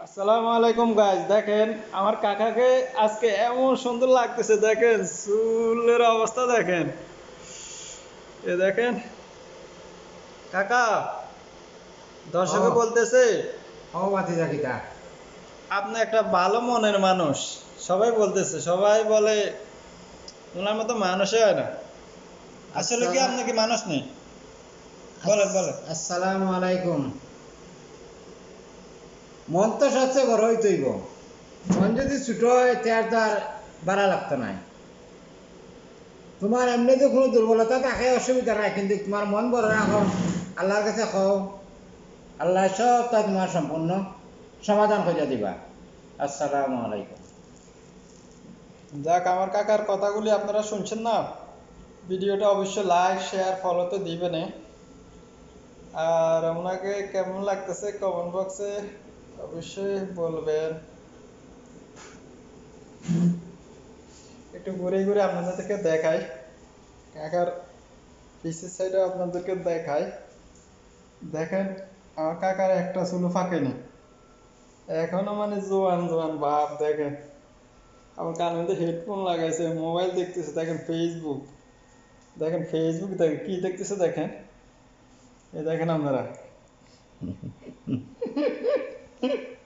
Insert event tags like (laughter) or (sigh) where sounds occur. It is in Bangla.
আসসালামু আলাইকুম গাইজ দেখেন আমার কাকাকে আজকে এমন সুন্দর লাগতেছে দেখেন চুলের অবস্থা দেখেন। এ দেখেন কাকা দর্শকে বলতেছে আপনি একটা ভালো মনের মানুষ সবাই বলতেছে সবাই বলে ওনার মতো মানুষই হয় না। আসলে কি। আপনি কি মানুষ নেই? বলেন বলেন। আসসালামু আলাইকুম। মন তো সবচেয়ে বড় হইতইব মন যদি ছোট হয় তার তো আর বাড়া লাগতো নাই। তোমার এমনি তো কোনো দুর্বলতা থাকে, অসুবিধা নাই, কিন্তু তোমার মন বড় রাখো আল্লাহর কাছে খাও আল্লাহ সব তা তোমার সম্পূর্ণ সমাধান করে দিবা। আসসালামু আলাইকুম। যাক আমার কাকার কথাগুলি আপনারা শুনছেন না? ভিডিওটা অবশ্যই লাইক শেয়ার ফলো তো দিবেন আর ওনাকে কেমন লাগতেছে? কমেন্ট বক্সে অবশ্যই বলবেন। একটু ঘুরে ঘুরে আপনাদেরকে দেখাই। কাকার পিসের সাইডে আপনাদেরকে দেখাই। দেখেন, আমার কাকার একটা চুলো ফাঁকেনি এখনও মানে জোয়ান জোয়ান ভাব দেখেন। আমার কানের মধ্যে হেডফোন লাগাইছে মোবাইল দেখতেছে, দেখেন ফেসবুক দেখেন ফেসবুক দেখেন, কি দেখতেছে দেখেন? এই দেখেন আপনারা। (laughs) Yeah. (laughs)